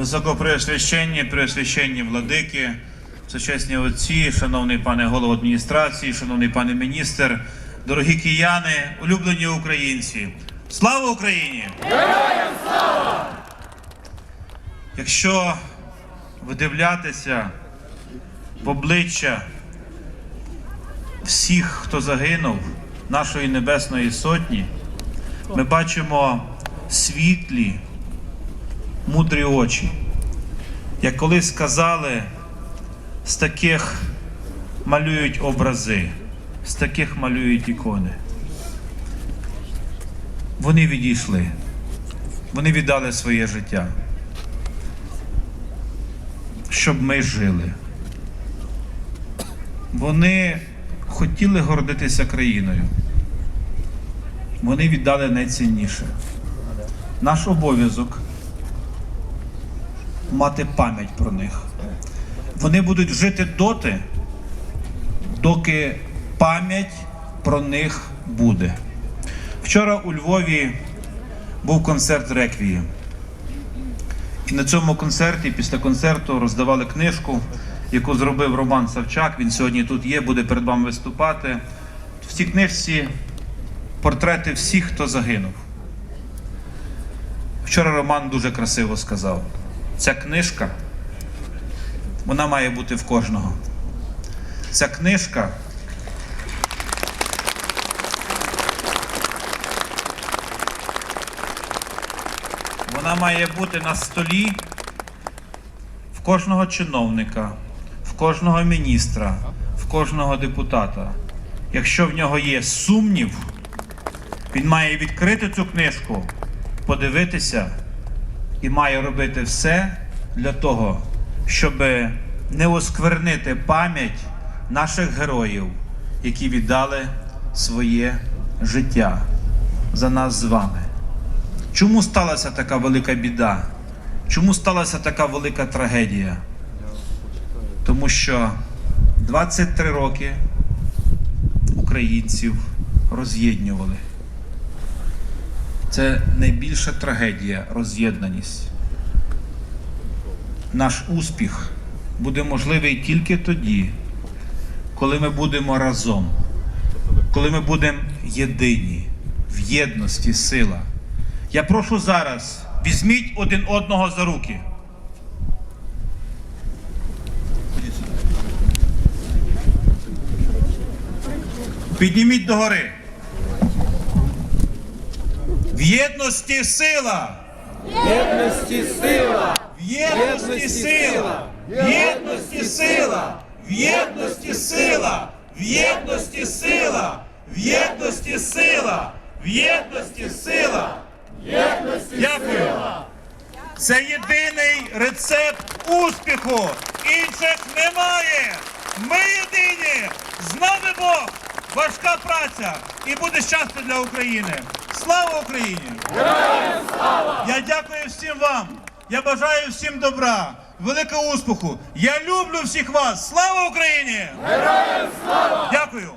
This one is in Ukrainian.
Високопреосвященні, преосвященні владики, сучасні отці, шановний пане голово адміністрації, шановний пане міністр, дорогі кияни, улюблені українці. Слава Україні! Героям слава! Якщо видивлятися в обличчя всіх, хто загинув, нашої Небесної Сотні, ми бачимо світлі, мудрі очі. Як колись сказали, з таких малюють образи, з таких малюють ікони. Вони відійшли, вони віддали своє життя, щоб ми жили. Вони хотіли гордитися країною. Вони віддали найцінніше. Наш обов'язок мати пам'ять про них. Вони будуть жити доти, доки пам'ять про них буде. Вчора у Львові був концерт Реквії. І на цьому концерті, після концерту, роздавали книжку, яку зробив Роман Савчак. Він сьогодні тут є, буде перед вами виступати. В цій книжці портрети всіх, хто загинув. Вчора Роман дуже красиво сказав: ця книжка, вона має бути в кожного. Ця книжка. Вона має бути на столі в кожного чиновника, в кожного міністра, в кожного депутата. Якщо в нього є сумнів, він має відкрити цю книжку, подивитися і має робити все для того, щоб не осквернити пам'ять наших героїв, які віддали своє життя за нас з вами. Чому сталася така велика біда? Чому сталася така велика трагедія? Тому що 23 роки українців роз'єднували. Це найбільша трагедія роз'єднаність. Наш успіх буде можливий тільки тоді, коли ми будемо разом, коли ми будемо єдині, в єдності сила. Я прошу зараз, візьміть один одного за руки. Підніміть догори. В єдності сила! єдності сила, В єдності Єдності сила! В єдності сила! В єдності сила! В єдності сила! В єдності сила! В єдності сила! Дякую! Це єдиний рецепт успіху! Інших немає! Ми єдині! З нами Бог! Важка праця! І буде щастя для України! Слава Україні! Я дякую всім вам. Я бажаю всім добра, великого успіху. Я люблю всіх вас. Слава Україні! Героям слава! Дякую!